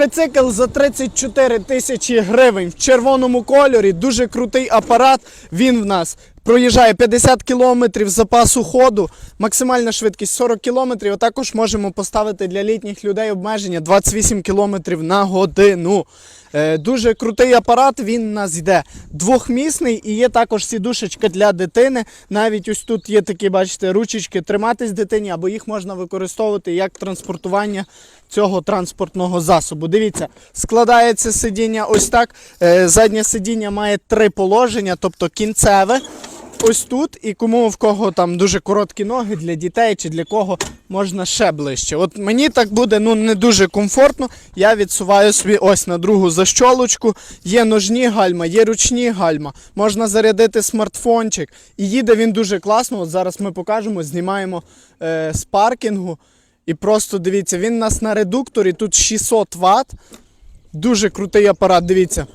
Трицикл за 34 тисячі гривень в червоному кольорі. Дуже крутий апарат. Він в нас проїжджає 50 кілометрів запасу ходу, максимальна швидкість 40 кілометрів. А також можемо поставити для літніх людей обмеження 28 кілометрів на годину. Е, Дуже крутий апарат, він у нас йде двохмісний і є також сідушечка для дитини. Навіть ось тут є такі, бачите, ручечки триматись дитині, або їх можна використовувати як транспортування цього транспортного засобу. Дивіться, складається сидіння ось так. Е, Заднє сидіння має три положення, тобто кінцеве. Ось тут, і кому в кого там дуже короткі ноги для дітей чи для кого можна ще ближче. От мені так буде ну не дуже комфортно. Я відсуваю собі ось на другу защолочку. Є ножні гальма, є ручні гальма. Можна зарядити смартфончик. І їде він дуже класно. От зараз ми покажемо, знімаємо е, з паркінгу. І просто дивіться, він у нас на редукторі, тут 600 Вт. Дуже крутий апарат, дивіться.